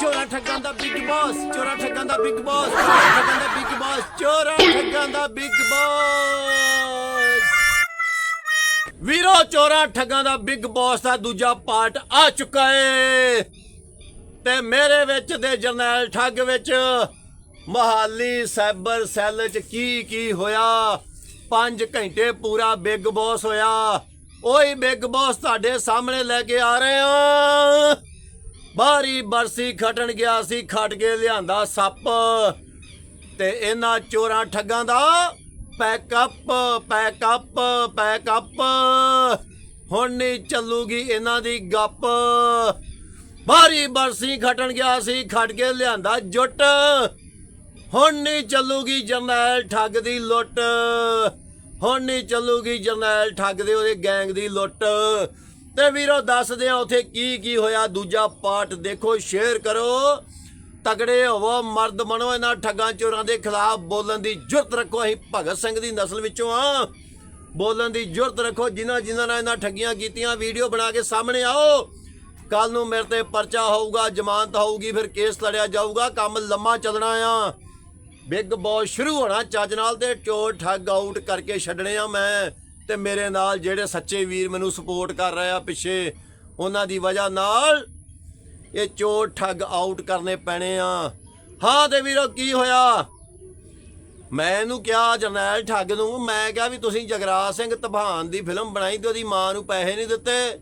ਚੋਰਾ ਠੱਗਾਂ ਦਾ ਬਿਗ ਬਾਸ ਚੋਰਾ ਠੱਗਾਂ ਦਾ ਬਿਗ ਬਾਸ ਚੋਰਾ ਠੱਗਾਂ ਦਾ ਬਿਗ ਬਾਸ ਚੋਰਾ ਠੱਗਾਂ ਦਾ ਬਿਗ ਬਾਸ ਵੀਰੋ, ਚੋਰਾ ਠੱਗਾਂ ਦਾ ਬਿਗ ਬਾਸ ਦਾ ਦੂਜਾ ਪਾਰਟ ਆ ਚੁੱਕਾ ਏ। ਤੇ ਮੇਰੇ ਵਿੱਚ ਤੇ ਜਰਨੈਲ ਠੱਗ ਵਿੱਚ ਮਹਾਲੀ ਸਾਈਬਰ ਸੈੱਲ 'ਚ ਕੀ ਕੀ ਹੋਇਆ? 5 ਘੰਟੇ ਪੂਰਾ ਬਿਗ ਬਾਸ ਹੋਇਆ। ਉਹੀ ਬਿਗ ਬਾਸ ਤੁਹਾਡੇ ਸਾਹਮਣੇ ਲੈ ਕੇ ਆ ਰਹੇ ਹਾਂ। ਬਾਰੀ ਬਰਸੀ ਖਟਣ ਗਿਆ ਸੀ, ਖਟ ਕੇ ਲਿਆਂਦਾ ਸੱਪ। ਤੇ ਇਹਨਾਂ ਚੋਰਾਂ ਠੱਗਾਂ ਦਾ ਪੈਕਅਪ ਪੈਕਅਪ ਪੈਕਅਪ। ਹੁਣ ਨਹੀਂ ਚੱਲੂਗੀ ਇਹਨਾਂ ਦੀ ਗੱਪ। ਬਾਰੀ ਬਰਸੀ ਖਟਣ ਗਿਆ ਸੀ, ਖਟ ਕੇ ਲਿਆਂਦਾ ਜੁੱਟ। ਹੁਣ ਨਹੀਂ ਚੱਲੂਗੀ ਜਰਨੈਲ ਠੱਗ ਦੀ ਲੁੱਟ। ਹੁਣ ਨਹੀਂ ਚੱਲੂਗੀ ਜਰਨੈਲ ਠੱਗ ਦੇ ਉਹਦੇ ਗੈਂਗ ਦੀ ਲੁੱਟ। ਤੇ ਵੀਰੋ, ਦੱਸਦੇ ਆ ਉਥੇ ਕੀ ਕੀ ਹੋਇਆ। ਦੂਜਾ ਪਾਰਟ ਦੇਖੋ ਸ਼ੇਅਰ ਕਰੋ। ਤਗੜੇ ਹੋਵੋ, ਮਰਦ ਬਣੋ, ਇਹਨਾਂ ਠੱਗਾਂ ਚੋਰਾਂ ਦੇ ਖਿਲਾਫ ਬੋਲਣ ਦੀ ਜੁਰਤ ਰੱਖੋ। ਅਸੀਂ ਭਗਤ ਸਿੰਘ ਦੀ ਨਸਲ ਵਿੱਚੋਂ ਆ। ਬੋਲਣ ਦੀ ਜੁਰਤ ਰੱਖੋ। ਜਿਨ੍ਹਾਂ ਜਿਨ੍ਹਾਂ ਨਾਲ ਇਹਨਾਂ ਠੱਗੀਆਂ ਕੀਤੀਆਂ, ਵੀਡੀਓ ਬਣਾ ਕੇ ਸਾਹਮਣੇ ਆਓ। ਕੱਲ ਨੂੰ ਮੇਰੇ ਤੇ ਪਰਚਾ ਹੋਊਗਾ, ਜ਼ਮਾਨਤ ਹੋਊਗੀ, ਫਿਰ ਕੇਸ ਲੜਿਆ ਜਾਊਗਾ। ਕੰਮ ਲੰਮਾ ਚੱਲਣਾ ਆ। ਬਿਗ ਬੌਸ ਸ਼ੁਰੂ ਹੋਣਾ ਚੱਜ ਨਾਲ ਤੇ ਚੋਰ ਠੱਗ ਆਊਟ ਕਰਕੇ ਛੱਡਣੇ ਆ ਮੈਂ। ਤੇ ਮੇਰੇ ਨਾਲ ਜਿਹੜੇ ਸੱਚੇ ਵੀਰ ਮੈਨੂੰ ਸਪੋਰਟ ਕਰ ਰਹੇ ਆ ਪਿੱਛੇ, ਉਹਨਾਂ ਦੀ ਵਜ੍ਹਾ ਨਾਲ ਇਹ ਚੋਰ ਠੱਗ ਆਊਟ ਕਰਨੇ ਪੈਣੇ ਆ। ਹਾਂ ਤੇ ਵੀਰੋ, ਕੀ ਹੋਇਆ? ਮੈਂ ਇਹਨੂੰ ਕਿਹਾ ਜਰਨੈਲ ਠੱਗ ਨੂੰ, ਮੈਂ ਕਿਹਾ ਵੀ ਤੁਸੀਂ ਜਗਰਾਜ ਸਿੰਘ ਤਭਾਨ ਦੀ ਫਿਲਮ ਬਣਾਈ ਤੇ ਉਹਦੀ ਮਾਂ ਨੂੰ ਪੈਸੇ ਨਹੀਂ ਦਿੱਤੇ।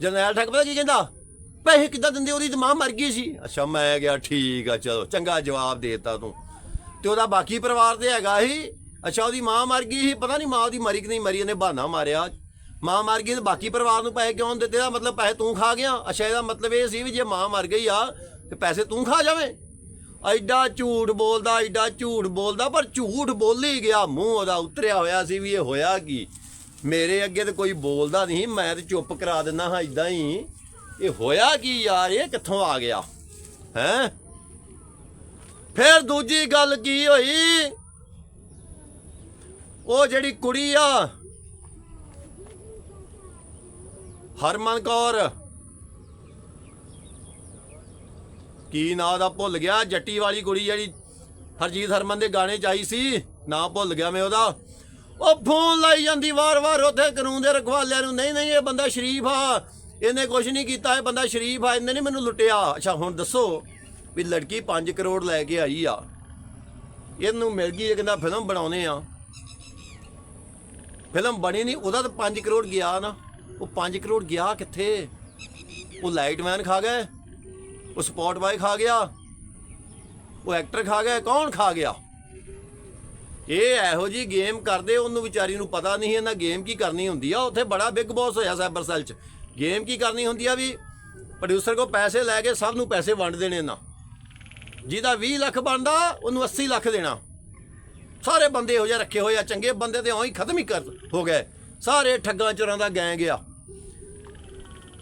ਜਰਨੈਲ ਠੱਗ ਪਤਾ ਕੀ ਕਹਿੰਦਾ? ਪੈਸੇ ਕਿੱਦਾਂ ਦਿੰਦੇ? ਉਹਦੀ ਮਾਂ ਮਰ ਗਈ ਸੀ। ਅੱਛਾ, ਮੈਂ ਗਿਆ ਠੀਕ ਆ, ਚਲੋ, ਚੰਗਾ ਜਵਾਬ ਦੇਤਾ ਤੂੰ। ਤੇ ਉਹਦਾ ਬਾਕੀ ਪਰਿਵਾਰ ਤੇ ਹੈਗਾ ਹੀ ਅੱਛਾ, ਉਹਦੀ ਮਾਂ ਮਰ ਗਈ ਸੀ, ਪਤਾ ਨਹੀਂ ਮਾਂ ਉਹਦੀ ਮਰੀ ਕਿ ਨਹੀਂ ਮਰੀ ਇਹਨੇ ਬਹਾਨਾ ਮਾਰਿਆ। ਮਾਂ ਮਰ ਗਈ ਤੇ ਬਾਕੀ ਪਰਿਵਾਰ ਨੂੰ ਪੈਸੇ ਕਿਉਂ ਦਿੱਤੇ? ਦਾ ਮਤਲਬ ਪੈਸੇ ਤੂੰ ਖਾ ਗਿਆ। ਅੱਛਾ, ਇਹਦਾ ਮਤਲਬ ਇਹ ਸੀ ਵੀ ਜੇ ਮਾਂ ਮਰ ਗਈ ਆ, ਤੇ ਪੈਸੇ ਤੂੰ ਖਾ ਜਾਵੇਂ। ਐਡਾ ਝੂਠ ਬੋਲਦਾ, ਐਡਾ ਝੂਠ ਬੋਲਦਾ, ਪਰ ਝੂਠ ਬੋਲੀ ਗਿਆ, ਮੂੰਹ ਉਹਦਾ ਉਤਰਿਆ ਹੋਇਆ ਸੀ ਵੀ ਇਹ ਹੋਇਆ ਕੀ। ਮੇਰੇ ਅੱਗੇ ਤੇ ਕੋਈ ਬੋਲਦਾ ਨਹੀਂ, ਮੈਂ ਤੇ ਚੁੱਪ ਕਰਾ ਦਿੰਦਾ ਹਾਂ ਇਦਾਂ ਹੀ। ਇਹ ਹੋਇਆ ਕੀ ਯਾਰ? ਇਹ ਕਿੱਥੋਂ ਆ ਗਿਆ? ਹੈ? ਫਿਰ ਦੂਜੀ ਗੱਲ ਕੀ ਹੋਈ? ਉਹ ਜਿਹੜੀ ਕੁੜੀ ਆ। ਹਰਮਨ ਕੌਰ। ਕੀ ਨਾਂ ਦਾ ਭੁੱਲ ਗਿਆ? ਜੱਟੀ ਵਾਲੀ ਕੁੜੀ ਜਿਹੜੀ ਹਰਜੀਤ ਹਰਮਨ ਦੇ ਗਾਣੇ ਚ ਆਈ ਸੀ। ਨਾਂ ਭੁੱਲ ਗਿਆ ਮੈਂ ਉਹਦਾ। ਉਹ ਫੋਨ ਲਾਈ ਜਾਂਦੀ ਵਾਰ-ਵਾਰ ਉੱਥੇ ਕਾਨੂੰਨ ਦੇ ਰਖਵਾਲਿਆਂ ਨੂੰ। ਨਹੀਂ ਨਹੀਂ, ਇਹ ਬੰਦਾ ਸ਼ਰੀਫ ਆ। ਇਹਨੇ ਕੁਝ ਨਹੀਂ ਕੀਤਾ। ਇਹ ਬੰਦਾ ਸ਼ਰੀਫ ਆ। ਇਹਨੇ ਨਹੀਂ ਮੈਨੂੰ ਲੁੱਟਿਆ। ਅੱਛਾ, ਹੁਣ ਦੱਸੋ ਵੀ ਲੜਕੀ 5 ਕਰੋੜ ਲੈ ਕੇ ਆਈ ਆ। ਇਹਨੂੰ ਮਿਲ ਗਈ ਇਹ ਕਹਿੰਦਾ ਫਿਲਮ ਬਣਾਉਨੇ ਆ। ਫਿਲਮ ਬਣੀ ਨਹੀਂ, ਉਹਦਾ ਤਾਂ 5 ਕਰੋੜ ਗਿਆ ਨਾ। ਉਹ 5 ਕਰੋੜ ਗਿਆ ਕਿੱਥੇ? ਉਹ ਲਾਈਟਮੈਨ ਖਾ ਗਏ ਉਹ ਸਪੌਟ ਬਾਈ ਖਾ ਗਿਆ। ਉਹ ਐਕਟਰ ਖਾ ਗਿਆ। ਕੌਣ ਖਾ ਗਿਆ? ਇਹ ਇਹੋ ਜੀ ਗੇਮ ਕਰਦੇ, ਉਹਨੂੰ ਵਿਚਾਰੀ ਨੂੰ ਪਤਾ ਨਹੀਂ ਇਹਨਾਂ ਗੇਮ ਕੀ ਕਰਨੀ ਹੁੰਦੀ ਆ। ਉੱਥੇ ਬੜਾ ਬਿਗ ਬੌਸ ਹੋਇਆ ਸਾਈਬਰ ਸੈੱਲ 'ਚ। ਗੇਮ ਕੀ ਕਰਨੀ ਹੁੰਦੀ ਆ ਵੀ ਪ੍ਰੋਡਿਊਸਰ ਕੋ ਪੈਸੇ ਲੈ ਕੇ ਸਭ ਨੂੰ ਪੈਸੇ ਵੰਡ ਦੇਣੇ ਨਾ। ਜਿਹਦਾ 20 ਲੱਖ ਬਣਦਾ, ਉਹਨੂੰ 80 ਲੱਖ ਦੇਣਾ। ਸਾਰੇ ਬੰਦੇ ਇਹੋ ਜਿਹੇ ਰੱਖੇ ਹੋਏ ਆ, ਚੰਗੇ ਬੰਦੇ ਤੇ ਉਹੀ ਖਤਮ ਹੀ ਕਰ ਹੋ ਗਏ। ਸਾਰੇ ਠੱਗਾਂ ਚੋਰਾਂ ਦਾ ਗੈਂਗ ਆ।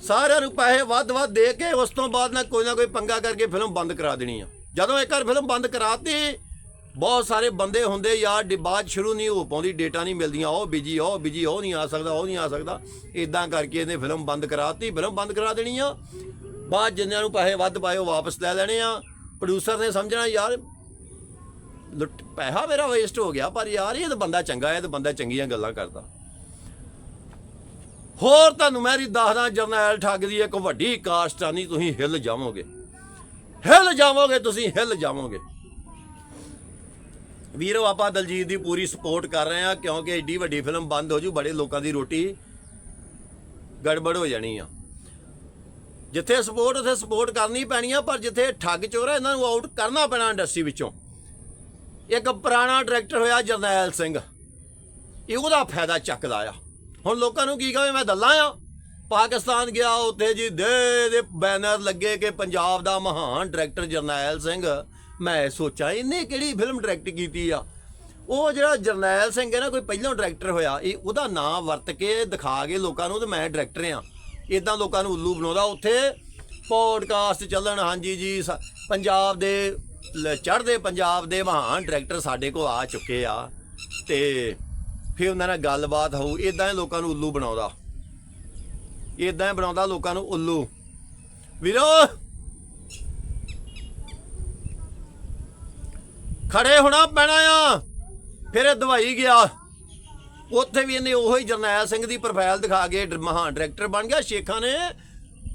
ਸਾਰਿਆਂ ਨੂੰ ਪੈਸੇ ਵੱਧ ਵੱਧ ਦੇ ਕੇ ਉਸ ਤੋਂ ਬਾਅਦ ਨਾ ਕੋਈ ਨਾ ਕੋਈ ਪੰਗਾ ਕਰਕੇ ਫਿਲਮ ਬੰਦ ਕਰਾ ਦੇਣੀ ਆ। ਜਦੋਂ ਇੱਕ ਵਾਰ ਫਿਲਮ ਬੰਦ ਕਰਾਤੀ, ਬਹੁਤ ਸਾਰੇ ਬੰਦੇ ਹੁੰਦੇ ਯਾਰ ਡਿਬਾਜ ਸ਼ੁਰੂ ਨਹੀਂ ਹੋ ਪਾਉਂਦੀ, ਡੇਟਾ ਨਹੀਂ ਮਿਲਦੀਆਂ, ਉਹ ਬਿਜ਼ੀ ਉਹ ਬਿਜ਼ੀ ਉਹ ਨਹੀਂ ਆ ਸਕਦਾ, ਉਹ ਨਹੀਂ ਆ ਸਕਦਾ। ਇਦਾਂ ਕਰਕੇ ਇਹਨੇ ਫਿਲਮ ਬੰਦ ਕਰਾਤੀ, ਫਿਲਮ ਬੰਦ ਕਰਾ ਦੇਣੀ ਆ। ਬਾਅਦ ਜਿੰਨਿਆਂ ਨੂੰ ਪੈਸੇ ਵੱਧ ਪਾਏ ਉਹ ਵਾਪਸ ਲੈ ਲੈਣੇ ਆ। ਪ੍ਰੋਡਿਊਸਰ ਨੇ ਸਮਝਣਾ, ਯਾਰ ਲੁੱਟ ਪੈਸਾ ਮੇਰਾ ਵੇਸਟ ਹੋ ਗਿਆ, ਪਰ ਯਾਰ ਇਹ ਤਾਂ ਬੰਦਾ ਚੰਗਾ ਹੈ ਤੇ ਬੰਦਾ ਚੰਗੀਆਂ ਗੱਲਾਂ ਕਰਦਾ। ਹੋਰ ਤੁਹਾਨੂੰ ਮੈਂ ਰੀ ਦੱਸਦਾ, ਜਰਨੈਲ ਠੱਗ ਦੀ ਇੱਕ ਵੱਡੀ ਕਾਸਟ ਆ ਤੁਸੀਂ ਹਿੱਲ ਜਾਵੋਗੇ। ਹਿੱਲ ਜਾਵੋਗੇ, ਤੁਸੀਂ ਹਿੱਲ ਜਾਵੋਗੇ। ਵੀਰੋ, ਆਪਾਂ ਦਲਜੀਤ ਦੀ ਪੂਰੀ ਸਪੋਰਟ ਕਰ ਰਹੇ ਆ ਕਿਉਂਕਿ ਏਡੀ ਵੱਡੀ ਫਿਲਮ ਬੰਦ ਹੋ ਜੂ, ਬੜੇ ਲੋਕਾਂ ਦੀ ਰੋਟੀ ਗੜਬੜ ਹੋ ਜਾਣੀ ਆ। ਜਿੱਥੇ ਸਪੋਰਟ ਉੱਥੇ ਸਪੋਰਟ ਕਰਨੀ ਪੈਣੀ ਆ, ਪਰ ਜਿੱਥੇ ਠੱਗ ਚੋਰ ਆ, ਇਹਨਾਂ ਨੂੰ ਆਊਟ ਕਰਨਾ ਪੈਣਾ ਇੰਡਸਟਰੀ ਵਿੱਚੋਂ। ਇੱਕ ਪੁਰਾਣਾ ਡਾਇਰੈਕਟਰ ਹੋਇਆ ਜਰਨੈਲ ਸਿੰਘ। ਇਹ ਉਹਦਾ ਫਾਇਦਾ ਚੱਕਦਾ ਆ। ਹੁਣ ਲੋਕਾਂ ਨੂੰ ਕੀ ਕਹੇ ਮੈਂ ਦੱਲਾਂ ਆ। ਪਾਕਿਸਤਾਨ ਗਿਆ ਉੱਥੇ ਜੀ, ਦੇ ਦੇ ਬੈਨਰ ਲੱਗੇ ਕਿ ਪੰਜਾਬ ਦਾ ਮਹਾਨ ਡਾਇਰੈਕਟਰ ਜਰਨੈਲ ਸਿੰਘ। ਮੈਂ ਸੋਚਾਂ, ਇਹਨੇ ਕਿਹੜੀ ਫਿਲਮ ਡਾਇਰੈਕਟ ਕੀਤੀ ਆ? ਉਹ ਜਿਹੜਾ ਜਰਨੈਲ ਸਿੰਘ ਹੈ ਨਾ, ਕੋਈ ਪਹਿਲਾਂ ਡਾਇਰੈਕਟਰ ਹੋਇਆ, ਇਹ ਉਹਦਾ ਨਾਂ ਵਰਤ ਕੇ ਦਿਖਾ ਕੇ ਲੋਕਾਂ ਨੂੰ ਤੇ ਮੈਂ ਡਾਇਰੈਕਟਰ ਆ। ਇਦਾਂ ਲੋਕਾਂ ਨੂੰ ਉੱਲੂ ਬਣਾਉਂਦਾ। ਉੱਥੇ ਪੋਡਕਾਸਟ ਚੱਲਣ, ਹਾਂਜੀ ਜੀ, ਸ- ਪੰਜਾਬ ਦੇ ਚੜਦੇ ਪੰਜਾਬ ਦੇ ਮਹਾਨ ਡਾਇਰੈਕਟਰ ਸਾਡੇ ਕੋਲ ਆ ਚੁੱਕੇ ਆ ਤੇ ਫਿਰ ਉਹਨਾਂ ਨਾਲ ਗੱਲਬਾਤ ਹੋਊ ਇਦਾਂ ਹੀ ਲੋਕਾਂ ਨੂੰ ਉੱਲੂ ਬਣਾਉਂਦਾ। ਇਦਾਂ ਹੀ ਬਣਾਉਂਦਾ ਲੋਕਾਂ ਨੂੰ ਉੱਲੂ। ਵੀਰੋ! ਖੜੇ ਹੋਣਾ ਪੈਣਾ ਆ। ਫਿਰ ਇਹ ਦਵਾਈ ਗਿਆ। ਉੱਥੇ ਵੀ ਇਹਨੇ ਉਹੀ ਜਰਨੈਲ ਸਿੰਘ ਦੀ ਪ੍ਰੋਫਾਈਲ ਦਿਖਾ ਕੇ ਮਹਾਨ ਡਾਇਰੈਕਟਰ ਬਣ ਗਿਆ। ਸ਼ੇਖਾਂ ਨੇ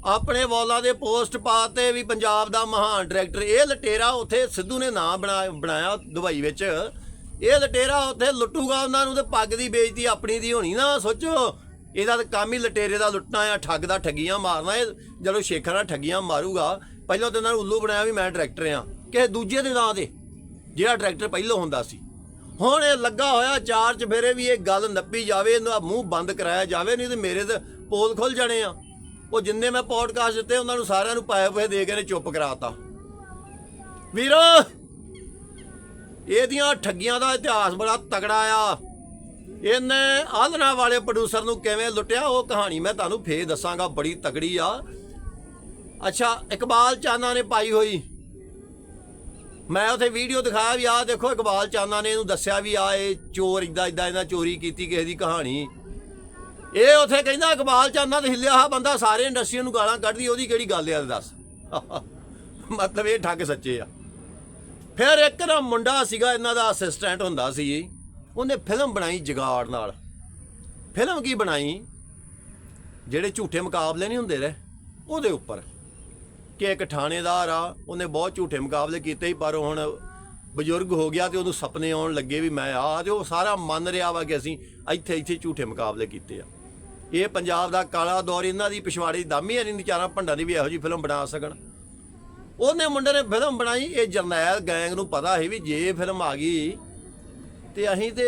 ਆਪਣੇ ਵਾਲਾਂ ਦੇ ਪੋਸਟ ਪਾਤੇ ਵੀ ਪੰਜਾਬ ਦਾ ਮਹਾਨ ਡਾਇਰੈਕਟਰ, ਇਹ ਲਟੇਰਾ ਉੱਥੇ ਸਿੱਧੂ ਨੇ ਨਾਂ ਬਣਾ, ਬਣਾਇਆ ਦੁਬਈ ਵਿੱਚ। ਇਹ ਲਟੇਰਾ ਉੱਥੇ ਲੁੱਟੂਗਾ ਉਹਨਾਂ ਨੂੰ ਤੇ ਪੱਗ ਦੀ ਬੇਇੱਜ਼ਤੀ ਆਪਣੀ ਦੀ ਹੋਣੀ ਨਾ, ਸੋਚੋ। ਇਹਦਾ ਤਾਂ ਕੰਮ ਹੀ ਲਟੇਰੇ ਦਾ ਲੁੱਟਣਾ ਆ, ਠੱਗ ਦਾ ਠੱਗੀਆਂ ਮਾਰਨਾ, ਇਹ ਜਦੋਂ ਸ਼ੇਖਰ ਨਾਲ ਠੱਗੀਆਂ ਮਾਰੂਗਾ, ਪਹਿਲਾਂ ਤਾਂ ਇਹਨਾਂ ਨੂੰ ਉੱਲੂ ਬਣਾਇਆ ਵੀ ਮੈਂ ਡਾਇਰੈਕਟਰ ਆ। ਕਿਸੇ ਦੂਜੇ ਦੇ ਨਾਂ ਤੇ, ਜਿਹੜਾ ਡਾਇਰੈਕਟਰ ਪਹਿਲਾਂ ਹੁੰਦਾ ਸੀ। ਹੁਣ ਇਹ ਲੱਗਾ ਹੋਇਆ ਚਾਰ ਚ ਫੇਰੇ ਵੀ ਇਹ ਗੱਲ ਨੱਪੀ ਜਾਵੇ, ਇਹਦਾ ਮੂੰਹ ਬੰਦ ਕਰਾਇਆ ਜਾਵੇ, ਨਹੀਂ ਤੇ ਮੇਰੇ ਤੇ ਪੋਲ ਖੁੱਲ ਜਾਣੇ ਆ। ਉਹ ਜਿੰਨੇ ਮੈਂ ਪੋਡਕਾਸਟ ਦਿੱਤੇ, ਉਹਨਾਂ ਨੂੰ ਸਾਰਿਆਂ ਨੂੰ ਪਾਏ ਹੋਏ ਦੇ ਕੇ ਨੇ ਚੁੱਪ ਕਰਾਤਾ। ਵੀਰੋ, ਇਹਦੀਆਂ ਠੱਗੀਆਂ ਦਾ ਇਤਿਹਾਸ ਬੜਾ ਤਗੜਾ ਆ। ਇਹਨੇ ਆਲਣਾ ਵਾਲੇ ਪ੍ਰੋਡਿਊਸਰ ਨੂੰ ਕਿਵੇਂ ਲੁੱਟਿਆ, ਉਹ ਕਹਾਣੀ ਮੈਂ ਤੁਹਾਨੂੰ ਫੇਰ ਦੱਸਾਂਗਾ, ਬੜੀ ਤਗੜੀ ਆ। ਅੱਛਾ, ਇਕਬਾਲ ਚਾਨਾ ਨੇ ਪਾਈ ਹੋਈ। ਮੈਂ ਉਥੇ ਵੀਡੀਓ ਦਿਖਾਇਆ ਵੀ, ਆਹ ਦੇਖੋ ਇਕਬਾਲ ਚਾਨਾ ਨੇ ਇਹਨੂੰ ਦੱਸਿਆ ਵੀ ਆ ਇਹ ਚੋਰ ਇਦਾਂ ਇਦਾਂ ਇਹਨਾਂ ਚੋਰੀ ਕੀਤੀ ਕਿਸੇ ਦੀ ਕਹਾਣੀ। ਇਹ ਉਥੇ ਕਹਿੰਦਾ ਇਕਬਾਲ ਚਾਨਾ ਤੇ ਹਿੱਲਿਆ ਹਾ ਬੰਦਾ, ਸਾਰੇ ਇੰਡਸਟਰੀ ਨੂੰ ਗਾਲਾਂ ਕੱਢਦੀ, ਉਹਦੀ ਕਿਹੜੀ ਗੱਲ ਆ ਦੱਸ। ਮਤਲਬ ਇਹ ਠੱਗ ਸੱਚੇ ਆ। ਫਿਰ ਇੱਕ ਨਾ ਮੁੰਡਾ ਸੀਗਾ, ਇਹਨਾਂ ਦਾ ਅਸਿਸਟੈਂਟ ਹੁੰਦਾ ਸੀ ਉਹਨੇ ਫਿਲਮ ਬਣਾਈ ਜਗਾੜ ਨਾਲ। ਫਿਲਮ ਕੀ ਬਣਾਈ? ਜਿਹੜੇ ਝੂਠੇ ਮੁਕਾਬਲੇ ਨਹੀਂ ਹੁੰਦੇ ਰਹੇ, ਉਹਦੇ ਉੱਪਰ। ਕਿ ਇੱਕ ਥਾਣੇਦਾਰ ਆ, ਉਹਨੇ ਬਹੁਤ ਝੂਠੇ ਮੁਕਾਬਲੇ ਕੀਤੇ ਸੀ, ਪਰ ਹੁਣ ਬਜ਼ੁਰਗ ਹੋ ਗਿਆ ਤੇ ਉਹਨੂੰ ਸੁਪਨੇ ਆਉਣ ਲੱਗੇ ਵੀ ਮੈਂ ਆ, ਤੇ ਉਹ ਸਾਰਾ ਮੰਨ ਰਿਹਾ ਵਾ ਕਿ ਅਸੀਂ ਇੱਥੇ ਇੱਥੇ ਝੂਠੇ ਮੁਕਾਬਲੇ ਕੀਤੇ ਆ। ਇਹ ਪੰਜਾਬ ਦਾ ਕਾਲਾ ਦੌਰ, ਇਹਨਾਂ ਦੀ ਪਿਛਵਾੜੀ ਦਾਮੀ ਹੈ ਨਹੀਂ ਚਾਰਾਂ ਭੰਡਾਂ ਦੀ ਵੀ ਇਹੋ ਜੀ ਫਿਲਮ ਬਣਾ ਸਕਣ। ਉਹਨੇ ਮੁੰਡੇ ਨੇ ਫਿਲਮ ਬਣਾਈ, ਇਹ ਜਰਨੈਲ ਗੈਂਗ ਨੂੰ ਪਤਾ ਸੀ ਵੀ ਜੇ ਫਿਲਮ ਆ ਗਈ ਤੇ ਅਸੀਂ ਤੇ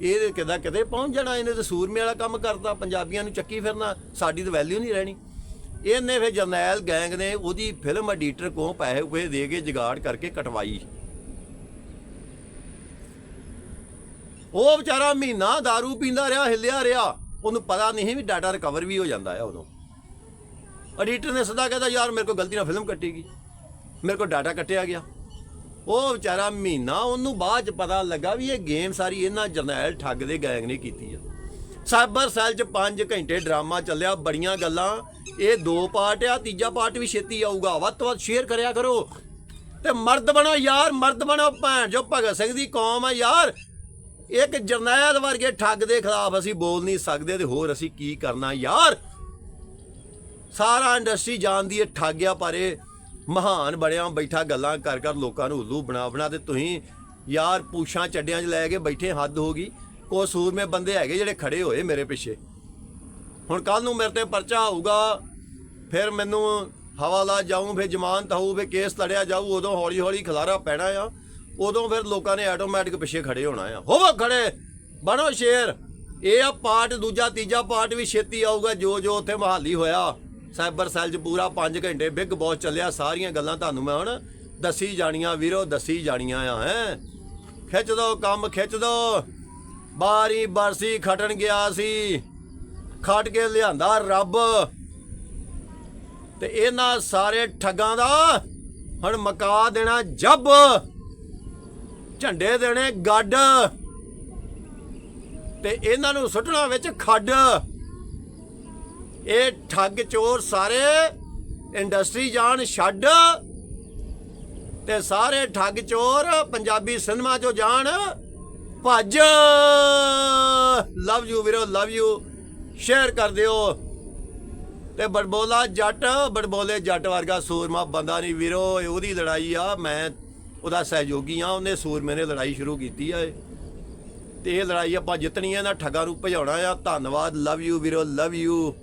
ਇਹ ਕਿਦਾ ਕਿਤੇ ਪਹੁੰਚ ਜਾਣਾ, ਇਹਨੇ ਤੇ ਸੂਰਮੇ ਵਾਲਾ ਕੰਮ ਕਰਤਾ, ਪੰਜਾਬੀਆਂ ਨੂੰ ਚੱਕੀ ਫਿਰਨਾ, ਸਾਡੀ ਤਾਂ ਵੈਲਿਊ ਨਹੀਂ ਰਹਿਣੀ। ਇਹਨੇ ਫਿਰ ਜਰਨੈਲ ਗੈਂਗ ਨੇ ਉਹਦੀ ਫਿਲਮ ਐਡੀਟਰ ਕੋਲ ਪੈਸੇ ਪੂਸੇ ਦੇ ਕੇ ਜਗਾੜ ਕਰਕੇ ਕਟਵਾਈ। ਉਹ ਵਿਚਾਰਾ ਮਹੀਨਾ दारू ਪੀਂਦਾ ਰਿਹਾ, ਹਿੱਲਿਆ ਰਿਹਾ। ਉਹਨੂੰ ਪਤਾ ਨਹੀਂ ਵੀ ਡਾਟਾ ਰਿਕਵਰ ਵੀ ਹੋ ਜਾਂਦਾ ਹੈ ਉਦੋਂ। ਐਡੀਟਰ ਨੇ ਸਦਾ ਕਹਿੰਦਾ ਯਾਰ ਮੇਰੇ ਕੋਲ ਗਲਤੀ ਨਾਲ ਫਿਲਮ ਕੱਟੀ ਗਈ ਮੇਰੇ ਕੋਲ ਡਾਟਾ ਕੱਟਿਆ ਗਿਆ। ਉਹ ਵਿਚਾਰਾ ਮਹੀਨਾ ਉਹਨੂੰ ਬਾਅਦ ਚ ਪਤਾ ਲੱਗਾ ਵੀ ਇਹ ਗੇਮ ਸਾਰੀ ਇਹਨਾਂ ਜਰਨੈਲ ਠੱਗ ਦੇ ਗੈਂਗ ਨੇ ਕੀਤੀ ਆ। ਸਾਈਬਰ ਸੈੱਲ ਚ 5 ਘੰਟੇ ਡਰਾਮਾ ਚੱਲਿਆ, ਬੜੀਆਂ ਗੱਲਾਂ। ਇਹ ਦੋ ਪਾਰਟ ਆ, ਤੀਜਾ ਪਾਰਟ ਵੀ ਛੇਤੀ ਆਊਗਾ। ਵੱਧ ਤੋਂ ਵੱਧ ਸ਼ੇਅਰ ਕਰਿਆ ਕਰੋ। ਤੇ ਮਰਦ ਬਣੋ, ਯਾਰ ਮਰਦ ਬਣੋ, ਭੈਣ ਜੋ ਭਗਤ ਸਿੰਘ ਦੀ ਕੌਮ ਆ, ਯਾਰ। ਇੱਕ ਜਰਨੈਲ ਵਰਗੇ ਠੱਗ ਦੇ ਖਿਲਾਫ ਅਸੀਂ ਬੋਲ ਨਹੀਂ ਸਕਦੇ ਤੇ ਹੋਰ ਅਸੀਂ ਕੀ ਕਰਨਾ ਯਾਰ? ਸਾਰਾ ਇੰਡਸਟਰੀ ਜਾਣਦੀ ਹੈ ਠੱਗਿਆ ਪਰ ਮਹਾਨ ਬੜਿਆਂ ਬੈਠਾ ਗੱਲਾਂ ਕਰ ਕਰ ਲੋਕਾਂ ਨੂੰ ਉੱਲੂ ਬਣਾ ਬਣਾ ਤੇ ਤੁਸੀਂ ਯਾਰ ਪੂਛਾਂ ਚੱਡਿਆਂ 'ਚ ਲੈ ਕੇ ਬੈਠੇ ਹੱਦ ਹੋ ਗਈ। ਕੋ ਸੂਰਮੇ ਬੰਦੇ ਹੈਗੇ ਜਿਹੜੇ ਖੜੇ ਹੋਏ ਮੇਰੇ ਪਿੱਛੇ। ਹੁਣ ਕੱਲ ਨੂੰ ਮੇਰੇ ਤੇ ਪਰਚਾ ਆਊਗਾ, ਫਿਰ ਮੈਨੂੰ ਹਵਾਲਾ ਜਾਊਂ, ਫਿਰ ਜ਼ਮਾਨਤ ਹੋਊ ਫਿਰ ਕੇਸ ਲੜਿਆ ਜਾਊ, ਉਦੋਂ ਹੌਲੀ ਹੌਲੀ ਖਲਾਰਾ ਪੈਣਾ ਆ। ਉਦੋਂ ਫਿਰ ਲੋਕਾਂ ਨੇ ਆਟੋਮੈਟਿਕ ਪਿੱਛੇ ਖੜੇ ਹੋਣਾ ਆ। ਹੋਵੋ ਖੜੇ, ਬਣੋ ਸ਼ੇਰ। ਇਹ ਆ ਪਾਰਟ ਦੂਜਾ, ਤੀਜਾ ਪਾਰਟ ਵੀ ਛੇਤੀ ਆਊਗਾ ਜੋ ਜੋ ਉੱਥੇ ਮਹਾਲੀ ਹੋਇਆ। ਸਾਈਬਰ ਸੈੱਲ 'ਚ ਪੂਰਾ 5 ਘੰਟੇ ਬਿਗ ਬੌਸ ਚੱਲਿਆ, ਸਾਰੀਆਂ ਗੱਲਾਂ ਤੁਹਾਨੂੰ ਮੈਂ ਹੁਣ ਦੱਸੀ ਜਾਣੀਆਂ, ਵੀਰੋ, ਦੱਸੀ ਜਾਣੀਆਂ ਆ, ਹੈ। ਖਿੱਚ ਦੋ ਕੰਮ, ਖਿੱਚ ਦੋ। ਬਾਰੀ ਬਰਸੀ ਖਟਣ ਗਿਆ ਸੀ। ਖਟ ਕੇ ਲਿਆਂਦਾ ਰੱਬ। ਤੇ ਇਹਨਾਂ ਸਾਰੇ ਠੱਗਾਂ ਦਾ ਹੁਣ ਮਕਾ ਦੇਣਾ ਜੱਬ। ਝੰਡੇ ਦੇਣੇ ਗੱਡ। ਤੇ ਇਹਨਾਂ ਨੂੰ ਸੁੱਟਣਾ ਵਿੱਚ ਖੱਡ। ਇਹ ਠੱਗ ਚੋਰ ਸਾਰੇ ਇੰਡਸਟਰੀ ਜਾਣ ਛੱਡ। ਤੇ ਸਾਰੇ ਠੱਗ ਚੋਰ ਪੰਜਾਬੀ ਸਿਨੇਮਾ ਚੋਂ ਜਾਣ। ਭੱਜ। ਲਵ ਯੂ ਵੀਰੋ ਲਵ ਯੂ ਸ਼ੇਅਰ ਕਰ ਦਿਓ। ਤੇ ਬੜਬੋਲਾ ਜੱਟ, ਬੜਬੋਲੇ ਜੱਟ ਵਰਗਾ ਸੂਰਮਾ ਬੰਦਾ ਨਹੀਂ ਵੀਰੋ ਉਹਦੀ ਲੜਾਈ ਆ, ਮੈਂ ਉਹਦਾ ਸਹਿਯੋਗੀ ਆ ਉਹਨੇ ਸੂਰਮੇ ਨੇ ਲੜਾਈ ਸ਼ੁਰੂ ਕੀਤੀ ਆ ਇਹ। ਤੇ ਇਹ ਲੜਾਈ ਆਪਾਂ ਜਿੱਤਣੀ ਆ ਨਾ ਠੱਗਾਂ ਨੂੰ ਭਜਾਉਣਾ ਆ ਧੰਨਵਾਦ ਲਵ ਯੂ ਵੀਰੋ ਲਵ ਯੂ